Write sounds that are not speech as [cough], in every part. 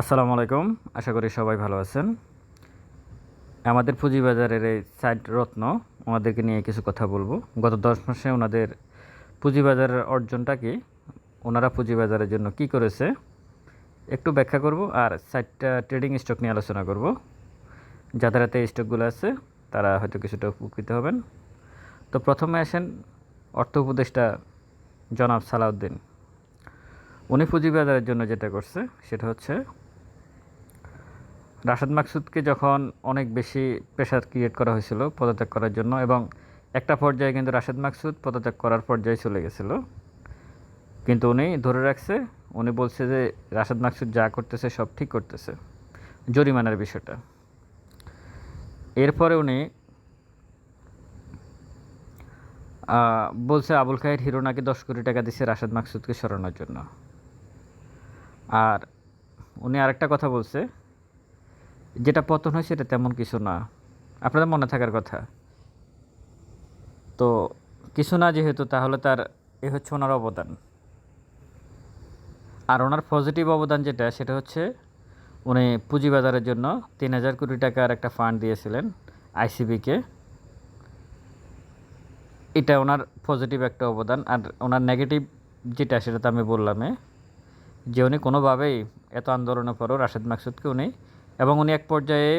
আসসালামু আলাইকুম। আশা করি সবাই ভালো আছেন। আমাদের পুঁজিবাজারের এই সাইড রত্ন, ওনাদেরকে নিয়ে কিছু কথা বলব। গত দশ মাসে ওনাদের পুঁজিবাজারের অর্জনটা কি, ওনারা পুঁজিবাজারের জন্য কি করেছে, একটু ব্যাখ্যা করব আর সাইডটা ট্রেডিং স্টক নিয়ে আলোচনা করব। যাদের হাতে স্টকগুলো আছে, তারা হয়তো কিছুটা উপকৃত হবেন। তো প্রথমে আসেন অর্থ উপদেষ্টা জনাব সালাউদ্দিন। উনি পুঁজিবাজারের জন্য যেটা করছে, সেটা হচ্ছে রাশেদ মাকসুদকে যখন অনেক বেশি প্রেশার ক্রিয়েট করা হয়েছিল পদত্যাগ করার জন্য এবং একটা পর্যায়ে কিন্তু রাশেদ মাকসুদ পদত্যাগ করার পর্যায়ে চলে গেছিল, কিন্তু উনি ধরে রাখছে, উনি বলছে যে রাশেদ মাকসুদ যা করতেছে সব ঠিক করতেছে, জরিমানার বিষয়টা। এরপরে উনি বলছে আবুল খায়ের হিরো নাকি দশ কোটি টাকা দিছে রাশেদ মাকসুদকে সরানোর জন্য। আর উনি আরেকটা কথা বলছে যেটা পতন হয়েছে সেটা তেমন কিছু না। আপনাদের মনে থাকার কথা। তো কিছু না যেহেতু, তাহলে তার এ হচ্ছে ওনার অবদান। আর ওনার পজিটিভ অবদান যেটা, সেটা হচ্ছে উনি পুঁজিবাজারের জন্য তিন হাজার কোটি টাকার একটা ফান্ড দিয়েছিলেন আইসিবিকে এটা ওনার পজিটিভ একটা অবদান। আর ওনার নেগেটিভ যেটা, সেটা তো আমি বললামই, যে উনি কোনোভাবেই এত আন্দোলনের পরও রাশেদ মাকসুদকে উনি এবং উনি এক পর্যায়ে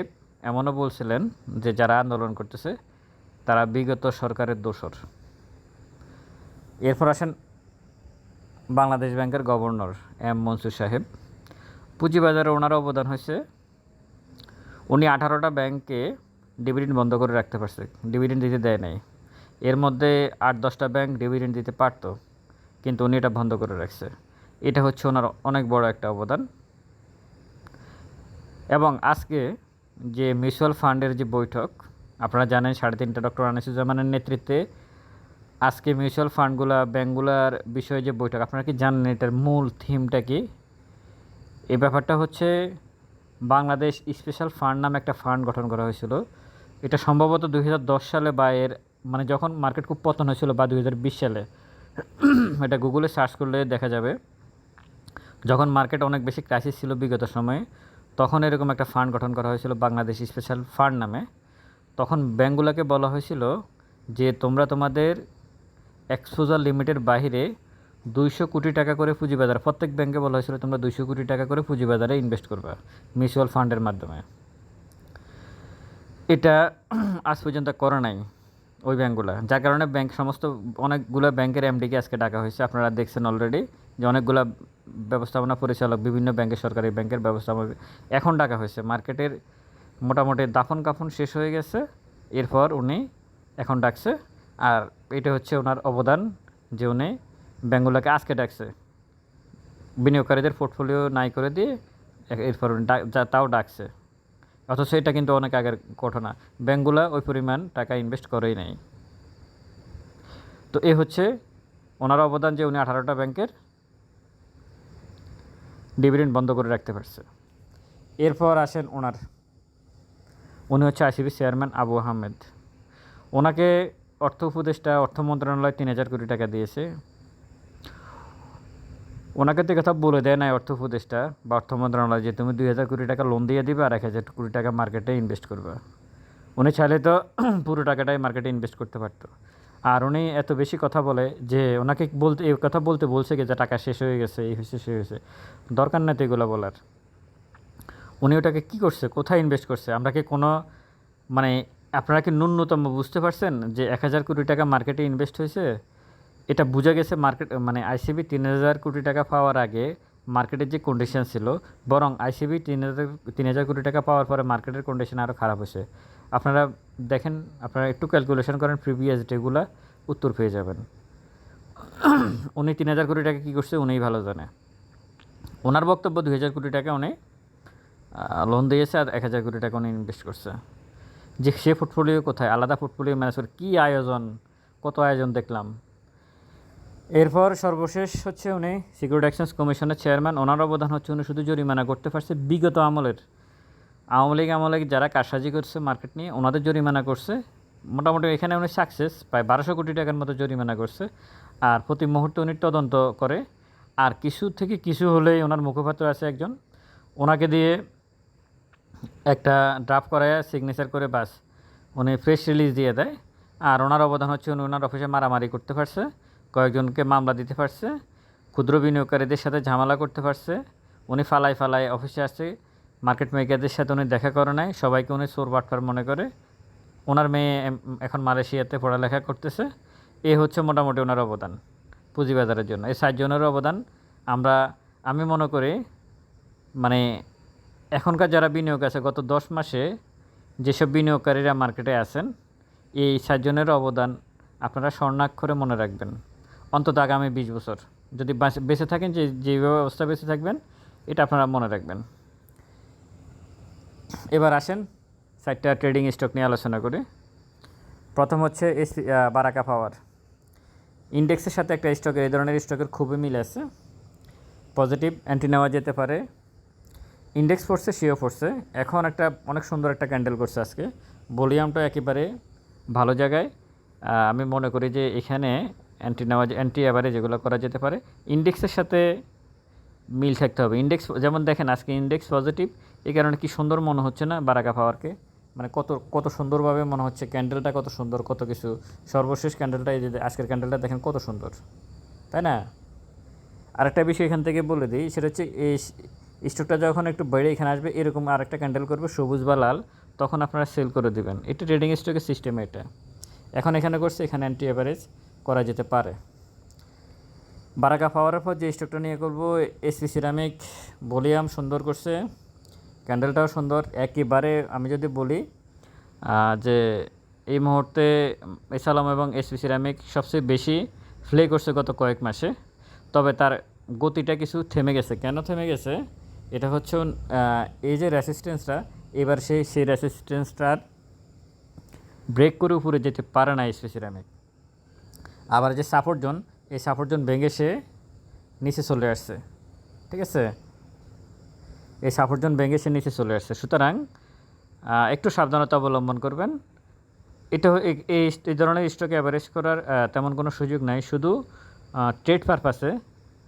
এমনও বলছিলেন যে যারা আন্দোলন করতেছে, তারা বিগত সরকারের দোষর। এরপর আসেন বাংলাদেশ ব্যাংকের গভর্নর এম মনসুর সাহেব। পুঁজিবাজারে ওনার অবদান হয়েছে, উনি আঠারোটা ব্যাংকে ডিভিডেন্ড বন্ধ করে রাখতে পারছে, ডিভিডেন্ড দিতে দেয় নাই। এর মধ্যে আট দশটা ব্যাংক ডিভিডেন্ড দিতে পারতো, কিন্তু উনি এটা বন্ধ করে রাখছে। এটা হচ্ছে ওনার অনেক বড় একটা অবদান। এবং আজকে যে মিউচুয়াল ফান্ডের যে বৈঠক, আপনারা জানেন সাড়ে তিনটা ডক্টর আনিসুজ্জামানের নেতৃত্বে আজকে মিউচুয়াল ফান্ডগুলা, ব্যাঙ্কগুলার বিষয়ে যে বৈঠক, আপনারা কি জানেন এটার মূল থিমটা কি? এই ব্যাপারটা হচ্ছে বাংলাদেশ স্পেশাল ফান্ড নামে একটা ফান্ড গঠন করা হয়েছিল। এটা সম্ভবত দুই হাজার দশ সালে বা এর মানে যখন মার্কেট খুব পতন হয়েছিল বা দু হাজার বিশ সালে, এটা গুগলে সার্চ করলে দেখা যাবে। যখন মার্কেট অনেক বেশি ক্রাইসিস ছিল বিগত সময়ে তখন এরকম একটা ফান্ড গঠন করা হয়েছিল বাংলাদেশ স্পেশাল ফান্ড নামে। তখন ব্যাঙ্কগুলোকে বলা হয়েছিল যে তোমরা তোমাদের এক্সপোজার লিমিটের বাইরে দুইশো কোটি টাকা করে পুঁজিবাজার, প্রত্যেক ব্যাংকে বলা হয়েছিল তোমরা দুইশো কোটি টাকা করে পুঁজিবাজারে ইনভেস্ট করবা মিউচুয়াল ফান্ডের মাধ্যমে। এটা আজ পর্যন্ত করে নাই ওই ব্যাঙ্কগুলো, যার কারণে ব্যাংক, সমস্ত অনেকগুলো ব্যাংকের এমডিকে আজকে ডাকা হয়েছে। আপনারা দেখছেন অলরেডি যে অনেকগুলো ব্যবস্থাপনা পরিচালক বিভিন্ন ব্যাংকের সরকারি ব্যাংকের ব্যবস্থাপনা এখন ডাকা হয়েছে। মার্কেটের মোটামুটি দাফন কাফন শেষ হয়ে গেছে। এরপর উনি এখন ডাকছে। আর এটা হচ্ছে ওনার অবদান যে উনি ব্যাঙ্কগুলোকে আজকে ডাকছে। বিনিয়োগকারীদের পোর্টফোলিও নাই করে দিয়ে এরপর ডাক- তাও ডাকছে। অথচ এটা কিন্তু অনেক আগের ঘটনা। ব্যাঙ্কগুলো ওই পরিমাণ টাকা ইনভেস্ট করেই নাই। তো এ হচ্ছে ওনার অবদান যে উনি আঠারোটা ব্যাংকের ডিভিডেন্ড বন্ধ করে রাখতে পারছে। এরপর আসেন ওনার। উনি হচ্ছে আইসিবি চেয়ারম্যান আবু আহমেদ। ওনাকে অর্থ উপদেষ্টা, অর্থ মন্ত্রণালয় তিন হাজার কোটি টাকা দিয়েছে। ওনাকে তো কথা বলে দেয় নাই অর্থ উপদেষ্টা বা অর্থ মন্ত্রণালয় যে তুমি দুই হাজার কোটি টাকা লোন দিয়ে দিবে আর এক হাজার কোটি টাকা মার্কেটে ইনভেস্ট করবে। উনি চাইলে তো [clears throat] পুরো টাকাটাই মার্কেটে ইনভেস্ট করতে পারতো। আর উনি এত বেশি কথা বলে যে ওনাকে বলতে, এই কথা বলতে বলছে যে টাকা শেষ হয়ে গেছে, এই হয়েছে সে হয়েছে। দরকার নেই তো এগুলো বলার। উনি ওটাকে কী করছে, কোথায় ইনভেস্ট করছে? আমরা কি কোনো মানে আপনারা কি ন্যূনতম বুঝতে পারছেন যে এক হাজার কোটি টাকা মার্কেটে ইনভেস্ট হয়েছে? এটা বোঝা গেছে মার্কেট মানে আইসিবি তিন হাজার কোটি টাকা পাওয়ার আগে মার্কেটের যে কন্ডিশন ছিল, বরং আইসিবি তিন হাজার তিন হাজার কোটি টাকা পাওয়ার পরে মার্কেটের কন্ডিশন আরও খারাপ হয়েছে। আপনারা দেখেন, আপনারা একটু ক্যালকুলেশন করেন প্রিভিয়াস ডেগুলা উত্তর পেয়ে যাবেন। [clears throat] উনি তিন হাজার কোটি টাকা কী করছে, উনিই ভালো জানে। ওনার বক্তব্য দুই হাজার কোটি টাকা উনি লোন দিয়েছে আর এক হাজার কোটি টাকা উনি ইনভেস্ট করছে। যে সে পোর্টফোলিও কোথায়, আলাদা পোর্টফোলিও ম্যানেজ করে কী আয়োজন, কত আয়োজন দেখলাম। এরপর সর্বশেষ হচ্ছে উনি সিকিউরিটি এক্সচেঞ্জ কমিশনের চেয়ারম্যান ওনার অবদান হচ্ছে উনি শুধু জরিমানা করতে পারছে বিগত আমলের আওয়ামী লীগ আমলে যারা কারসাজি করছে মার্কেট নিয়ে, ওনাদের জরিমানা করছে। মোটামুটি এখানে উনি সাকসেস প্রায় বারোশো কোটি টাকার মতো জরিমানা করছে। আর প্রতি মুহূর্তে উনি তদন্ত করে। আর কিছু থেকে কিছু হলেই ওনার মুখপাত্র আছে একজন। ওনাকে দিয়ে একটা ড্রাফট করায় সিগনেচার করে বাস উনি ফ্রেশ রিলিজ দিয়ে দেয়। আর ওনার অবদান হচ্ছে উনি ওনার অফিসে মারামারি করতে পারছে, কয়েকজনকে মামলা দিতে পারছে, ক্ষুদ্র বিনিয়োগকারীদের সাথে ঝামেলা করতে পারছে। উনি ফালাই ফালাই অফিসে আসছে। মার্কেট মেকারদের সাথে উনি দেখা করে নাই, সবাইকে উনি চোর বাটপার মনে করে। ওনার মেয়ে এখন মালয়েশিয়াতে পড়ালেখা করতেছে। এ হচ্ছে মোটামুটি ওনার অবদান পুঁজিবাজারের জন্য। এই সাতজনের অবদান। আমরা, আমি মনে করি মানে এখনকার যারা বিনিয়োগ আছে, গত দশ মাসে যেসব বিনিয়োগকারীরা মার্কেটে আছেন, এই সাতজনের অবদান আপনারা স্বর্ণাক্ষরে মনে রাখবেন। অন্তত আগামী বিশ বছর। যদি বাঁচ- থাকেন, যে, যেভাবে অবস্থা বেঁচে থাকবেন, এটা আপনারা মনে রাখবেন। এবার আসেন সাইটটা ট্রেডিং স্টক নিয়ে আলোচনা করি। প্রথম হচ্ছে এসি বারাকা পাওয়ার। ইন্ডেক্সের সাথে একটা স্টকের এই ধরনের স্টকের খুবই মিল আছে। পজিটিভ অ্যান্টি নেওয়া যেতে পারে। ইন্ডেক্স ফোর্সে সিও ফোর্সে এখন একটা, অনেক সুন্দর একটা ক্যান্ডেল করছে আজকে। ভলিউমটা একেবারে ভালো জায়গায়। আমি মনে করি যে এখানে অ্যান্টি নেওয়া অ্যান্টি অ্যাভারেজ যেগুলো করা যেতে পারে। ইন্ডেক্সের সাথে মিল থাকতে হবে। ইন্ডেক্স, যেমন দেখেন আজকে ইন্ডেক্স পজিটিভ এই কারণে কি সুন্দর মনে হচ্ছে না বারাকা পাওয়ারকে? মানে কত কত সুন্দরভাবে মনে হচ্ছে ক্যান্ডেলটা কত সুন্দর, কত কিছু। সর্বশেষ ক্যান্ডেলটা এই যে আজকের ক্যান্ডেলটা দেখেন কত সুন্দর। তাই না? আরেকটা বিষয় এখান থেকে বলে দিই, সেটা হচ্ছে এই স্টকটা যখন একটু বেড়ে এখানে আসবে, এরকম আরেকটা ক্যান্ডেল করবে সবুজ বা লাল, তখন আপনারা সেল করে দেবেন। এটা ট্রেডিং স্টকের সিস্টেম এটা। এখন এখানে করছে, এখানে অ্যান্টি অ্যাভারেজ করা যেতে পারে। বারাকা পাওয়ারের পর যে স্টকটা নিয়ে করব এসপি সিরামিক ভলিউম সুন্দর করছে। ক্যান্ডেলটাও সুন্দর। একেবারে আমি যদি বলি যে এই মুহূর্তে এসালাম এবং এসপি সিরামিক সবচেয়ে বেশি ফ্লে করছে গত কয়েক মাসে, তবে তার গতিটা কিছু থেমে গেছে। কেন থেমে গেছে? এটা হচ্ছে এই যে রেসিস্টেন্সটা এবার সেই সেই রেসিস্টেন্সটার ব্রেক করে উপরে যেতে পারে না এসপি সিরামিক। আবার যে সাপোর্ট জোন এই সাপোর্ট জোন ভেঙে সে নিচে চলে আসছে। ঠিক আছে? এই সাপোর্ট জোন ভেঙে সে নিচে চলে আসছে। সুতরাং একটু সাবধানতা অবলম্বন করবেন। এটা এই- এই ধরনের স্টকে অ্যাভারেজ করার তেমন কোনো সুযোগ নাই। শুধু ট্রেড পারপাসে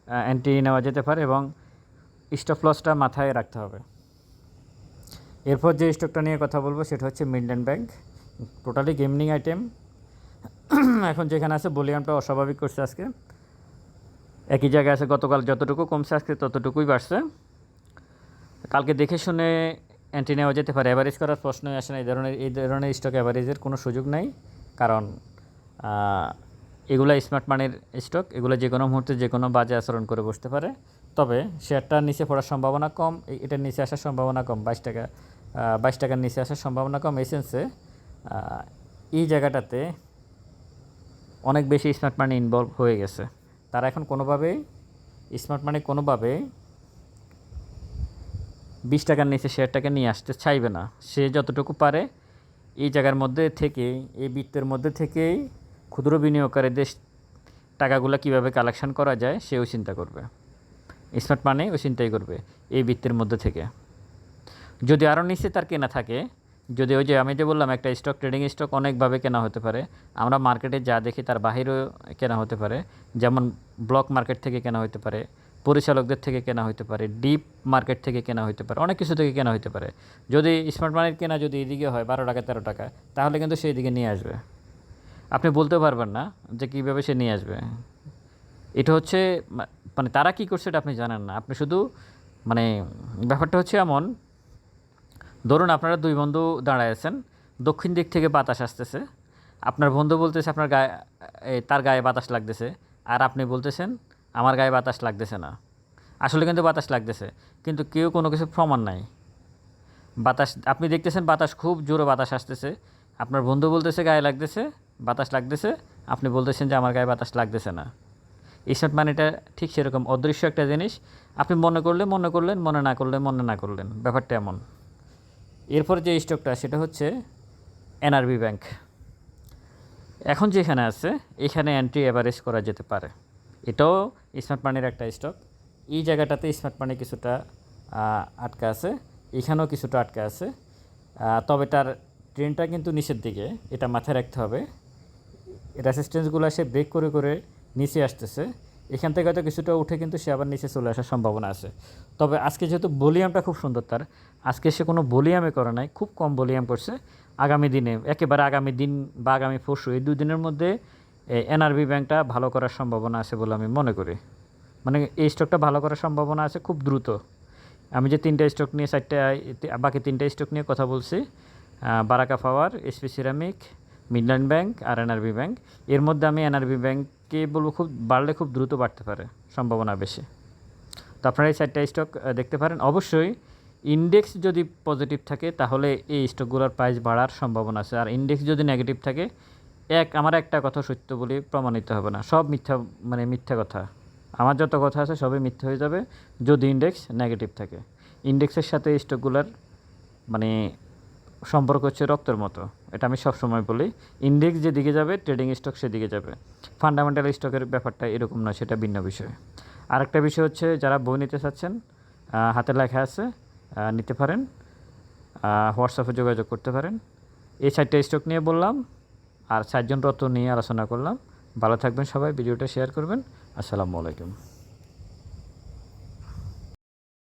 অ্যান্টি নেওয়া যেতে পারে এবং স্টপ লসটা মাথায় রাখতে হবে। এরপর যে স্টকটা নিয়ে কথা বলব, সেটা হচ্ছে Midland bank totally gaming item এখন যেখানে আছে ভলিউমটা অস্বাভাবিক করছে আজকে। একই জায়গায় আছে, গতকাল যতটুকু কমছে আজকে, ততটুকুই বাড়ছে। কালকে দেখে শুনে অ্যান্টি নেওয়া যেতে পারে। অ্যাভারেজ করার প্রশ্নই আসে না। এই ধরনের এই ধরনের স্টক অ্যাভারেজের কোনো সুযোগ নাই। কারণ এগুলা স্মার্ট মানির স্টক এগুলো যে কোনো মুহূর্তে যে কোনো বাজে আচরণ করে বসতে পারে। তবে শেয়ারটার নিচে পড়ার সম্ভাবনা কম। এটার নিচে আসার সম্ভাবনা কম। বাইশ টাকা বাইশ টাকার নিচে আসার সম্ভাবনা কম। এই সেন্সে এই জায়গাটাতে অনেক বেশি স্মার্ট মানি ইনভলভ হয়ে গেছে। তারা এখন কোনোভাবেই স্মার্ট মানি কোনোভাবে বিশ টাকার নিচে শেয়ারটাকে নিয়ে আসতে চাইবে না। সে যতটুকু পারে এই জায়গার মধ্যে থেকে, এই বৃত্তের মধ্যে থেকেই ক্ষুদ্র বিনিয়োগকারীদের টাকাগুলো কীভাবে কালেকশন করা যায়, সেও চিন্তা করবে। স্মার্ট মানি ও চিন্তাই করবে এই বৃত্তের মধ্যে থেকে। যদি আরও নিচে তার কেনা থাকে, যদি ওই যে আমি যে বললাম, একটা স্টক ট্রেডিং স্টক অনেকভাবে কেনা হতে পারে, আমরা মার্কেটে যা দেখি তার বাহিরেও কেনা হতে পারে, যেমন ব্লক মার্কেট থেকে কেনা হতে পারে পরিচালকদের থেকে কেনা হতে পারে ডিপ মার্কেট থেকে কেনা হতে পারে, অনেক কিছু থেকে কেনা হতে পারে। যদি স্মার্ট মানির কেনা যদি এদিকে হয়, বারো টাকা, তেরো টাকা, তাহলে কিন্তু সেই দিকে নিয়ে আসবে। আপনি বলতে পারবেন না যে কীভাবে সে নিয়ে আসবে। এটা হচ্ছে মানে তারা কী করছে এটা আপনি জানেন না। আপনি শুধু মানে ব্যাপারটা হচ্ছে এমন, ধরুন আপনারা দুই বন্ধু দাঁড়ায় আছেন, দক্ষিণ দিক থেকে বাতাস আসতেছে, আপনার বন্ধু বলতেছে আপনার গায়ে তার গায়ে বাতাস লাগতেছে, আর আপনি বলতেছেন আমার গায়ে বাতাস লাগতেছে না। আসলে কিন্তু বাতাস লাগতেছে, কিন্তু কেউ কোনো কিছু প্রমাণ নাই। বাতাস, আপনি দেখতেছেন বাতাস খুব জোরে বাতাস আসতেছে। আপনার বন্ধু বলতেছে গায়ে লাগতেছে, বাতাস লাগতেছে, আপনি বলতেছেন যে আমার গায়ে বাতাস লাগতেছে না। স্মার্ট মানিটা ঠিক সেরকম অদৃশ্য একটা জিনিস। আপনি মনে করলে মনে করলেন, মনে না করলে মনে না করলেন, ব্যাপারটা এমন। এরপর যে স্টকটা, সেটা হচ্ছে এনআরবি ব্যাংক। এখন যেখানে আছে, এখানে অ্যান্টি অ্যাভারেজ করা যেতে পারে। এটাও স্মার্ট মানির একটা স্টক এই জায়গাটাতে স্মার্ট মানি কিছুটা আটকা আছে, এখানেও কিছুটা আটকা আছে। তবে তার ট্রেনটা কিন্তু নিচের দিকে, এটা মাথায় রাখতে হবে। রেসিস্টেন্সগুলো সে ব্রেক করে করে নিচে আসতেছে। এখান থেকে হয়তো কিছুটা উঠে কিন্তু সে আবার নিচে চলে আসার সম্ভাবনা আছে। তবে আজকে যেহেতু বলিয়ামটা খুব সুন্দর তার, আজকে সে কোনো বলিয়ামে করে নাই, খুব কম বলিয়াম করছে। আগামী দিনে, একেবারে আগামী দিন বা আগামী পরশু, এই দুই দিনের মধ্যে এনআরবি ব্যাংকটা ভালো করার সম্ভাবনা আছে বলে আমি মনে করি। মানে এই স্টকটা ভালো করার সম্ভাবনা আছে খুব দ্রুত। আমি যে তিনটা স্টক নিয়ে চারটা, বাকি তিনটা স্টক নিয়ে কথা বলছি Baraka power SP ceramic Midland bank আর এনআরবি ব্যাংক এর মধ্যে আমি এনআরবি ব্যাংককে বলব খুব, বাড়লে খুব দ্রুত বাড়তে পারে, সম্ভাবনা বেশি। তো আপনারা এই চারটা স্টক দেখতে পারেন। অবশ্যই ইন্ডেক্স যদি পজিটিভ থাকে, তাহলে এই স্টকগুলোর প্রাইস বাড়ার সম্ভাবনা আছে। আর ইন্ডেক্স যদি নেগেটিভ থাকে এক, আমার একটা কথা সত্য বলে প্রমাণিত হবে না। সব মিথ্যা মানে মিথ্যা কথা। আমার যত কথা আছে সবই মিথ্যা হয়ে যাবে যদি ইন্ডেক্স নেগেটিভ থাকে। ইন্ডেক্সের সাথে স্টকগুলোর মানে সম্পর্ক হচ্ছে রক্তের মতো। এটা আমি সবসময় বলি। ইন্ডেক্স যেদিকে যাবে ট্রেডিং স্টক সেদিকে যাবে। ফান্ডামেন্টাল স্টকের ব্যাপারটা এরকম নয়, সেটা ভিন্ন বিষয়। আরেকটা বিষয় হচ্ছে যারা বই নিতে চাচ্ছেন হাতে লেখা আছে নিতে পারেন। হোয়াটসঅ্যাপে যোগাযোগ করতে পারেন। এই চারটা স্টক নিয়ে বললাম। আর চারজন রত্ন নিয়ে আলোচনা করলাম। ভালো থাকবেন সবাই ভিডিওটা শেয়ার করবেন। আসসালামু আলাইকুম।